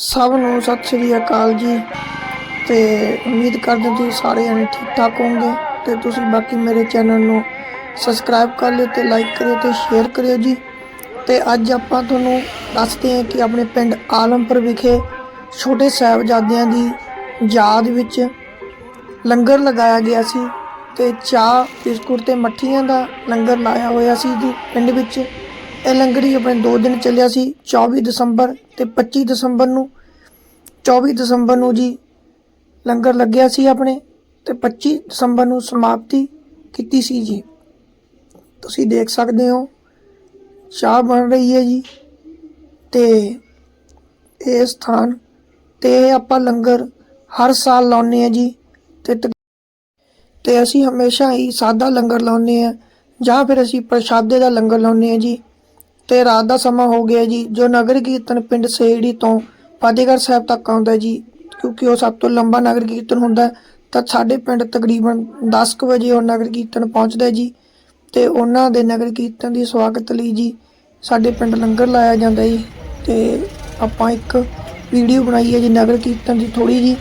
ਸਭ ਨੂੰ ਸਤਿ ਸ਼੍ਰੀ ਅਕਾਲ ਜੀ ਤੇ ਉਮੀਦ ਕਰਦੇ ਹਾਂ ਤੁਸੀਂ ਸਾਰੇ ਜਣੇ ਠੀਕ ਠਾਕ ਹੋਵੋਗੇ ਤੇ ਤੁਸੀਂ ਬਾਕੀ ਮੇਰੇ ਚੈਨਲ ਨੂੰ ਸਬਸਕ੍ਰਾਈਬ ਕਰ ਲਿਓ ਤੇ ਲਾਈਕ ਕਰਿਓ ਤੇ ਸ਼ੇਅਰ ਕਰਿਓ ਜੀ। ਤੇ ਅੱਜ ਆਪਾਂ ਤੁਹਾਨੂੰ ਦੱਸਦੇ ਹਾਂ ਕਿ ਆਪਣੇ ਪਿੰਡ ਆਲਮਪੁਰ ਵਿਖੇ ਛੋਟੇ ਸਾਹਿਬਜ਼ਾਦਿਆਂ ਦੀ ਯਾਦ ਵਿੱਚ ਲੰਗਰ ਲਗਾਇਆ ਗਿਆ ਸੀ ਤੇ ਚਾਹ, ਬਿਸਕੁਟ ਤੇ ਮੱਠੀਆਂ ਦਾ ਲੰਗਰ ਲਾਇਆ ਹੋਇਆ ਸੀ ਜੀ ਪਿੰਡ ਵਿੱਚ। ਇਹ ਲੰਗਰ ਹੀ ਆਪਣੇ 2 ਦਿਨ ਚੱਲਿਆ ਸੀ 24 ਦਸੰਬਰ ਤੇ 25 ਦਸੰਬਰ ਨੂੰ। 24 ਦਸੰਬਰ ਨੂੰ ਜੀ ਲੰਗਰ ਲੱਗਿਆ ਸੀ ਆਪਣੇ ਤੇ 25 ਦਸੰਬਰ ਨੂੰ ਸਮਾਪਤੀ ਕੀਤੀ ਸੀ ਜੀ। ਤੁਸੀਂ ਦੇਖ ਸਕਦੇ ਹੋ, ਚਾਹ ਬਣ ਰਹੀ ਹੈ ਜੀ ਤੇ ਇਹ ਸਥਾਨ ਤੇ ਇਹ ਆਪਾਂ ਲੰਗਰ ਹਰ ਸਾਲ ਲਾਉਂਦੇ ਆ ਜੀ ਤੇ ਤੇ ਅਸੀਂ ਹਮੇਸ਼ਾ ਹੀ ਸਾਦਾ ਲੰਗਰ ਲਾਉਂਦੇ ਆ ਜਾਂ ਫਿਰ ਅਸੀਂ ਪ੍ਰਸ਼ਾਦੇ ਦਾ ਲੰਗਰ ਲਾਉਂਦੇ ਆ ਜੀ। ਤੇ ਰਾਤ ਦਾ ਸਮਾਂ ਹੋ ਗਿਆ ਜੀ, ਜੋ ਨਗਰ ਕੀਰਤਨ ਪਿੰਡ ਸੇੜੀ ਤੋਂ ਫਤਿਹਗੜ੍ਹ ਸਾਹਿਬ ਤੱਕ ਆਉਂਦਾ ਜੀ। ਕਿਉਂਕਿ ਉਹ ਸਭ ਤੋਂ ਲੰਬਾ ਨਗਰ ਕੀਰਤਨ ਹੁੰਦਾ, ਤਾਂ ਸਾਡੇ ਪਿੰਡ ਤਕਰੀਬਨ 10 ਕੁ ਵਜੇ ਉਹ ਨਗਰ ਕੀਰਤਨ ਪਹੁੰਚਦਾ ਜੀ। ਤੇ ਉਹਨਾਂ ਦੇ ਨਗਰ ਕੀਰਤਨ ਦੀ ਸਵਾਗਤ ਲਈ ਜੀ ਸਾਡੇ ਪਿੰਡ ਲੰਗਰ ਲਾਇਆ ਜਾਂਦਾ ਜੀ। ਤੇ ਆਪਾਂ ਇੱਕ ਵੀਡੀਓ ਬਣਾਈ ਹੈ ਜੀ ਨਗਰ ਕੀਰਤਨ ਦੀ ਥੋੜੀ ਜੀ।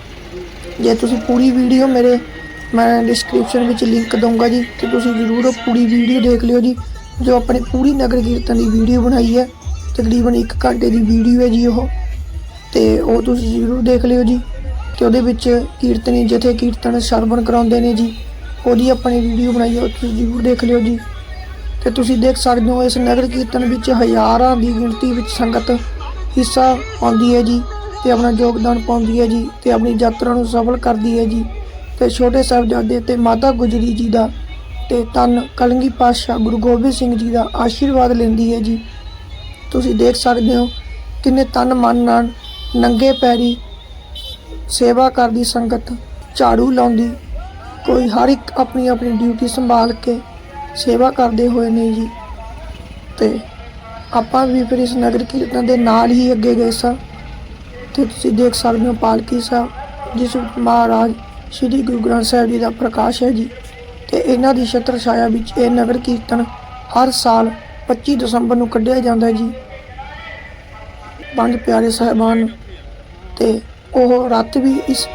ਜੇ ਤੁਸੀਂ ਪੂਰੀ ਵੀਡੀਓ ਮੇਰੇ, ਮੈਂ ਡਿਸਕ੍ਰਿਪਸ਼ਨ ਵਿੱਚ ਲਿੰਕ ਦਊਂਗਾ ਜੀ, ਤੇ ਤੁਸੀਂ ਜ਼ਰੂਰ ਉਹ ਪੂਰੀ ਵੀਡੀਓ ਦੇਖ ਲਿਓ ਜੀ। ਜੋ ਆਪਣੀ ਪੂਰੀ ਨਗਰ ਕੀਰਤਨ ਦੀ ਵੀਡੀਓ ਬਣਾਈ ਹੈ, ਤਕਰੀਬਨ 1 ਘੰਟੇ ਦੀ ਵੀਡੀਓ ਹੈ ਜੀ ਉਹ। ਤੇ ਉਹ ਤੁਸੀਂ ਜ਼ਰੂਰ ਦੇਖ ਲਿਓ ਜੀ ਤੇ ਉਹਦੇ ਵਿੱਚ ਕੀਰਤਨੀ ਜਥੇ ਕੀਰਤਨ ਸਰਵਣ ਕਰਾਉਂਦੇ ਨੇ ਜੀ। ਉਹਦੀ ਆਪਣੀ ਵੀਡੀਓ ਬਣਾਈ ਹੈ, ਉਹ ਤੁਸੀਂ ਜ਼ਰੂਰ ਦੇਖ ਲਿਓ ਜੀ। ਤੇ ਤੁਸੀਂ ਦੇਖ ਸਕਦੇ ਹੋ ਇਸ ਨਗਰ ਕੀਰਤਨ ਵਿੱਚ ਹਜ਼ਾਰਾਂ ਦੀ ਗਿਣਤੀ ਵਿੱਚ ਸੰਗਤ ਹਿੱਸਾ ਪਾਉਂਦੀ ਹੈ ਜੀ ਤੇ ਆਪਣਾ ਯੋਗਦਾਨ ਪਾਉਂਦੀ ਹੈ ਜੀ ਤੇ ਆਪਣੀ ਯਾਤਰਾ ਨੂੰ ਸਫਲ ਕਰਦੀ ਹੈ ਜੀ। ਤੇ ਛੋਟੇ ਸਾਹਿਬਜ਼ਾਦੇ ਤੇ ਮਾਤਾ ਗੁਜਰੀ ਜੀ ਦਾ ਤੇ ਤਨ ਕਲੰਗੀ ਪਾਤਸ਼ਾਹ ਗੁਰੂ ਗੋਬਿੰਦ ਸਿੰਘ ਜੀ ਦਾ ਆਸ਼ੀਰਵਾਦ ਲੈਂਦੀ ਹੈ ਜੀ। ਤੁਸੀਂ ਦੇਖ ਸਕਦੇ ਹੋ ਕਿੰਨੇ ਤਨ ਮਨ ਨਾਲ ਨੰਗੇ ਪੈਰੀ ਸੇਵਾ ਕਰਦੀ ਸੰਗਤ, ਝਾੜੂ ਲਾਉਂਦੀ। ਕੋਈ ਹਰ ਇੱਕ ਆਪਣੀ ਆਪਣੀ ਡਿਊਟੀ ਸੰਭਾਲ ਕੇ ਸੇਵਾ ਕਰਦੇ ਹੋਏ ਨੇ ਜੀ। ਤੇ ਆਪਾਂ ਵੀ ਫਿਰ ਇਸ ਨਗਰ ਕੀਰਤਨ ਦੇ ਨਾਲ ਹੀ ਅੱਗੇ ਗਏ ਸਾਂ। ਤੇ ਤੁਸੀਂ ਦੇਖ ਸਕਦੇ ਹੋ ਪਾਲਕੀ ਸਾਹਿਬ, ਜਿਸ ਵਿੱਚ ਮਹਾਰਾਜ ਸ੍ਰੀ ਗੁਰੂ ਗ੍ਰੰਥ ਸਾਹਿਬ ਜੀ ਦਾ ਪ੍ਰਕਾਸ਼ ਹੈ ਜੀ। ਤੇ ਇਹਨਾਂ ਦੀ ਛਤਰ ਛਾਇਆ ਵਿੱਚ ਇਹ ਨਗਰ ਕੀਰਤਨ ਹਰ ਸਾਲ 25 ਦਸੰਬਰ ਨੂੰ ਕੱਢਿਆ ਜਾਂਦਾ ਹੈ ਜੀ। ਪੰਜ ਪਿਆਰੇ ਸਾਹਿਬਾਨ ਤੇ ਉਹ ਰਾਤ ਵੀ ਇਸ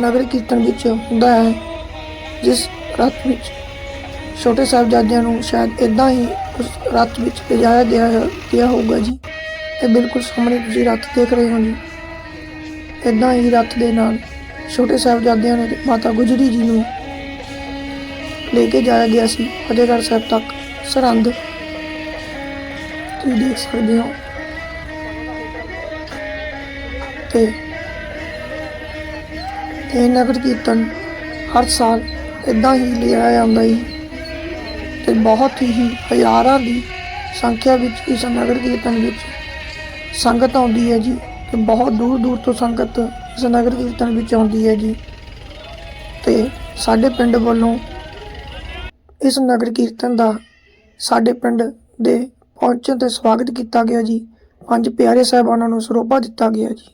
ਨਗਰ ਕੀਰਤਨ ਵਿੱਚ ਹੁੰਦਾ ਹੈ, ਜਿਸ ਰਾਤ ਵਿੱਚ ਛੋਟੇ ਸਾਹਿਬਜ਼ਾਦਿਆਂ ਨੂੰ ਸ਼ਾਇਦ ਇਦਾਂ ਹੀ ਉਸ ਰਾਤ ਵਿੱਚ ਭਜਾਇਆ ਗਿਆ ਗਿਆ ਹੋਊਗਾ ਜੀ। ਇਹ ਬਿਲਕੁਲ ਸਾਹਮਣੇ ਤੁਸੀਂ ਰੱਥ ਦੇਖ ਰਹੇ ਹੋ ਜੀ। ਇਦਾਂ ਹੀ ਰੱਥ ਦੇ ਨਾਲ ਛੋਟੇ ਸਾਹਿਬਜ਼ਾਦਿਆਂ ਨੇ ਮਾਤਾ ਗੁਜਰੀ ਜੀ ਨੂੰ ਲੈ ਕੇ ਜਾਇਆ ਗਿਆ ਸੀ, ਫਤਿਹਗੜ੍ਹ ਸਾਹਿਬ ਤੱਕ। ਸਰਹੰਦ। ਤੁਸੀਂ ਦੇਖ ਸਕਦੇ ਹੋ। ਤੇ ਇਹ ਨਗਰ ਕੀਰਤਨ ਹਰ ਸਾਲ ਇਦਾਂ ਹੀ ਲਿਆ ਜਾਂਦਾ ਜੀ ਤੇ ਬਹੁਤ ਹੀ ਹਜ਼ਾਰਾਂ ਦੀ ਸੰਖਿਆ ਵਿੱਚ ਇਸ ਨਗਰ ਕੀਰਤਨ ਵਿੱਚ ਸੰਗਤ ਆਉਂਦੀ ਹੈ ਜੀ। ਤੇ ਬਹੁਤ ਦੂਰ ਦੂਰ ਤੋਂ ਸੰਗਤ ਇਸ ਨਗਰ ਕੀਰਤਨ ਵਿੱਚ ਆਉਂਦੀ ਹੈ ਜੀ। ਤੇ ਸਾਡੇ ਪਿੰਡ ਵੱਲੋਂ ਇਸ ਨਗਰ ਕੀਰਤਨ ਦਾ ਸਾਡੇ ਪਿੰਡ ਦੇ ਪਹੁੰਚਣ ਤੇ ਸਵਾਗਤ ਕੀਤਾ ਗਿਆ ਜੀ। ਪੰਜ ਪਿਆਰੇ ਸਾਹਿਬਾਨਾਂ ਨੂੰ ਸਰੋਪਾ ਦਿੱਤਾ ਗਿਆ ਜੀ।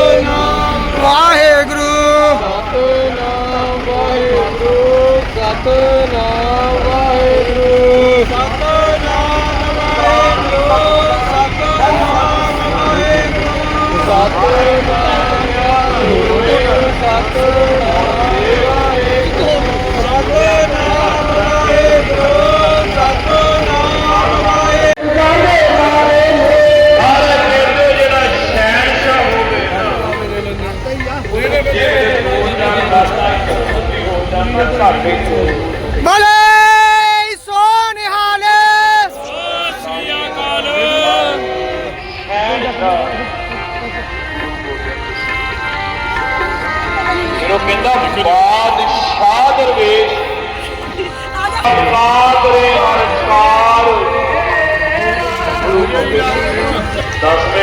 ਬਾਦਸ਼ਾਹ ਦਰਵੇਸ਼। ਬਾਦਰੇ ਹਰ ਕਾਰ ਦਸਵੇਂ